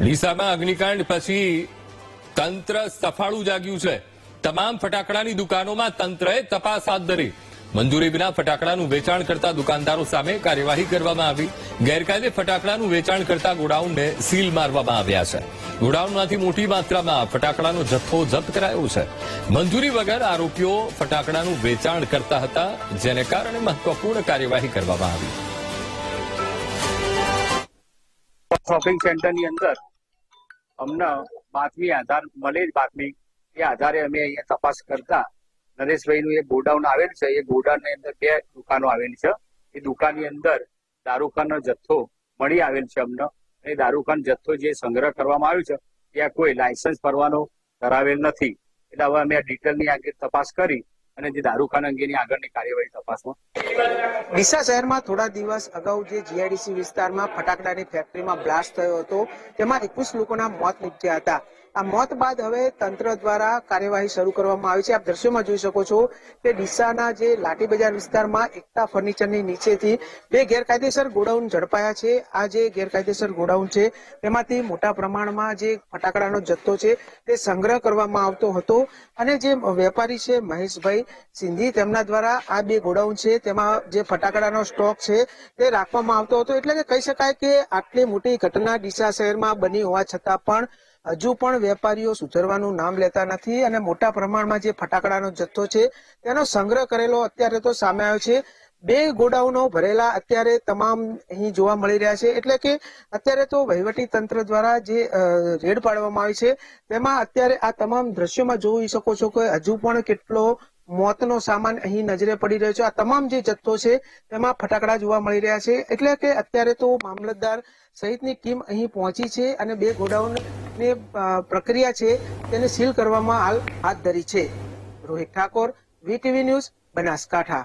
ડીસામાં અગ્નિકાંડ પછી તંત્ર સફાળું જાગ્યું છે. તમામ ફટાકડાની દુકાનોમાં તંત્રએ તપાસ હાથ ધરી. મંજૂરી વિના ફટાકડાનું વેચાણ કરતા દુકાનદારો સામે કાર્યવાહી કરવામાં આવી. ગેરકાયદે ફટાકડાનું વેચાણ કરતા ગોડાઉનને સીલ મારવામાં આવ્યા છે. ગોડાઉનમાંથી મોટી માત્રામાં ફટાકડાનો જથ્થો જપ્ત કરાયો છે. મંજૂરી વગર આરોપીઓ ફટાકડાનું વેચાણ કરતા હતા, જેને કારણે મહત્વપૂર્ણ કાર્યવાહી કરવામાં આવી. શોપિંગ સેન્ટરની અંદર અમને બાતમી આધાર મળેલી બાતમી. એ આધારે અમે અહીંયા તપાસ કરતા નરેશભાઈનું એ ગોડાઉન આવેલ છે. એ ગોડાઉનની અંદર બે દુકાનો આવેલી છે. એ દુકાનની અંદર દારૂખાનો જથ્થો મળી આવેલ છે અમને. એ દારૂખાન જથ્થો જે સંગ્રહ કરવામાં આવ્યો છે, ત્યાં કોઈ લાયસન્સ ભરવાનો ધરાવેલ નથી. એટલે હવે અમે આ ડિટેલની આગળ તપાસ કરી અને જે દારૂખાન અંગેની આગળની કાર્યવાહી તપાસમાં. ડીસા શહેરમાં થોડા દિવસ અગાઉ જે જીઆઈડીસી વિસ્તારમાં ફટાકડાની ફેક્ટરીમાં બ્લાસ્ટ થયો હતો, તેમાં એકવીસ લોકોના મોત નીપજ્યા હતા. આ મોત બાદ હવે તંત્ર દ્વારા કાર્યવાહી શરૂ કરવામાં આવી છે. આપ દ્રશ્યોમાં જોઈ શકો છો કે ડીસાના જે લાઠી બજાર વિસ્તારમાં એકતા ફર્નિચરની નીચેથી બે ગેરકાયદેસર ગોડાઉન ઝડપાયા છે. આ જે ગેરકાયદેસર ગોડાઉન છે, તેમાંથી મોટા પ્રમાણમાં જે ફટાકડાનો જથ્થો છે, તે સંગ્રહ કરવામાં આવતો હતો. અને જે વેપારી છે, મહેશભાઈ સિંધી, તેમના દ્વારા આ બે ગોડાઉન છે, તેમાં જે ફટાકડાનો સ્ટોક છે, તે રાખવામાં આવતો હતો. એટલે કે કહી શકાય કે આટલી મોટી ઘટના ડીસા શહેરમાં બની હોવા છતાં પણ હજુ પણ વેપારીઓ સુધરવાનું નામ લેતા નથી અને મોટા પ્રમાણમાં જે ફટાકડાનો જથ્થો છે, તેનો સંગ્રહ કરેલો અત્યારે તો સામે આવ્યો છે. બે ગોડાઉનો ભરેલા અત્યારે તમામ અહીં જોવા મળી રહ્યા છે. એટલે કે અત્યારે તો વહીવટી તંત્ર દ્વારા જે રેડ પાડવામાં આવી છે, તેમાં અત્યારે આ તમામ દ્રશ્યોમાં જોઈ શકો છો કે હજુ પણ કેટલો મોતનો સામાન અહીં નજરે પડી રહ્યો છે. આ તમામ જે જથ્થો છે, તેમાં ફટાકડા જોવા મળી રહ્યા છે. એટલે કે અત્યારે તો મામલતદાર સહિતની ટીમ અહીં પહોંચી છે અને બે ગોડાઉનની પ્રક્રિયા છે તેને સીલ કરવામાં હાલ હાથ ધરી છે. Rohit Thakor VTV news, Banaskantha.